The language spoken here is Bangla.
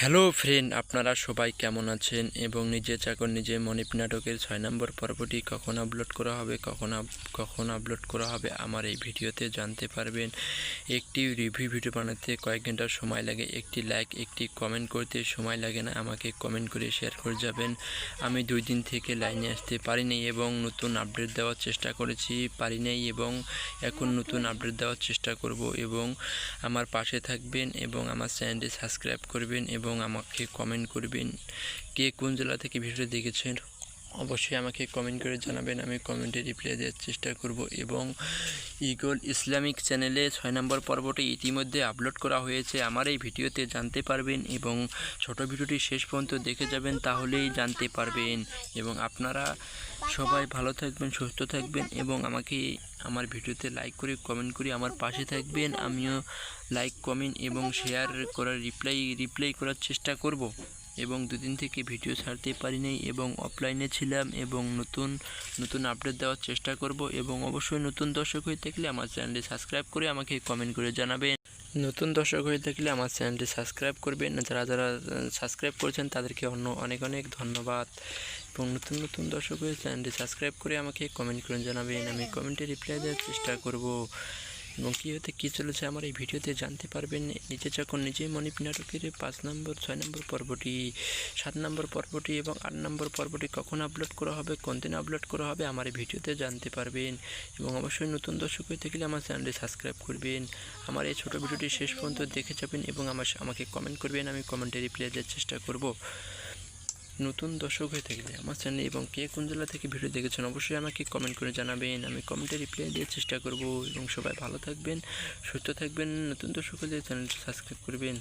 হ্যালো ফ্রেন্ড, আপনারা সবাই কেমন আছেন? এবং নিজে চাকর নিজে মনিপ নাটকের ছয় নম্বর পর্বটি কখন আপলোড করা হবে, কখন কখন আপলোড করা হবে, আমার এই ভিডিওতে জানতে পারবেন। একটি রিভিউ ভিডিও বানাতে কয়েক ঘণ্টা সময় লাগে, একটি লাইক একটি কমেন্ট করতে সময় লাগে না, আমাকে কমেন্ট করে শেয়ার করে যাবেন। আমি দুই দিন থেকে লাইনে আসতে পারিনি এবং নতুন আপডেট দেওয়ার চেষ্টা করেছি, পারি নাই এবং এখন নতুন আপডেট দেওয়ার চেষ্টা করব এবং আমার পাশে থাকবেন এবং আমার চ্যানেলটি সাবস্ক্রাইব করবেন এবং আমাকে কমেন্ট করবেন কে কোন জেলা থেকে ভিডিওটি দেখেছেন। অবশ্যই আমাকে কমেন্ট করে জানাবেন। আমি কমেন্টে রিপ্লাই দেওয়ার চেষ্টা করব এবং ইগল ইসলামিক চ্যানেলে ছয় নম্বর পর্বটি ইতিমধ্যে আপলোড করা হয়েছে। আমার এই ভিডিওতে জানতে পারবেন এবং ছোট ভিডিওটি শেষ পর্যন্ত দেখে যাবেন, তাহলেই জানতে পারবেন। এবং আপনারা সবাই ভালো থাকবেন, সুস্থ থাকবেন এবং আমাকে আমার ভিডিওতে লাইক করে কমেন্ট করে আমার পাশে থাকবেন। আমিও লাইক কমেন্ট এবং শেয়ার করার রিপ্লাই রিপ্লাই করার চেষ্টা করব। এবং দুদিন থেকে ভিডিও ছাড়তে পারি নাই এবং অফলাইনে ছিলাম এবং নতুন নতুন আপডেট দেওয়ার চেষ্টা করব এবং অবশ্যই নতুন দর্শক হয়ে থাকলে আমার চ্যানেলটি সাবস্ক্রাইব করে আমাকে কমেন্ট করে জানাবেন। নতুন দর্শক হয়ে থাকলে আমার চ্যানেলটি সাবস্ক্রাইব করবেন। যারা যারা সাবস্ক্রাইব করেছেন তাদেরকে অন্য, অনেক অনেক ধন্যবাদ। এবং নতুন নতুন দর্শক হয়ে চ্যানেলটি সাবস্ক্রাইব করে আমাকে কমেন্ট করে জানাবেন। আমি কমেন্টে রিপ্লাই দেওয়ার চেষ্টা করব। এবং কী হতে কী চলেছে আমার এই ভিডিওতে জানতে পারবেন। নিজে যখন নিজেই মণিপ নাটকের পাঁচ নম্বর, ছয় নম্বর পর্বটি, সাত নম্বর পর্বটি এবং আট নম্বর পর্বটি কখন আপলোড করা হবে, কোন দিন আপলোড করা হবে আমার এই ভিডিওতে জানতে পারবেন। এবং অবশ্যই নতুন দর্শক হয়ে থাকলে আমার চ্যানেলটি সাবস্ক্রাইব করবেন। আমার এই ছোটো ভিডিওটি শেষ পর্যন্ত দেখে যাবেন এবং আমার আমাকে কমেন্ট করবেন, আমি কমেন্টে রিপ্লাই দেওয়ার চেষ্টা করব। নতুন দর্শক হয়ে থাকলে আমার চ্যানেল এবং কে কোন জেলা থেকে ভিডিও দেখেছেন অবশ্যই আমাকে কমেন্ট করে জানাবেন। আমি কমেন্টে রিপ্লাই দেওয়ার চেষ্টা করব এবং সবাই ভালো থাকবেন, সুস্থ থাকবেন। নতুন দর্শক হলে চ্যানেলটি সাবস্ক্রাইব করবেন।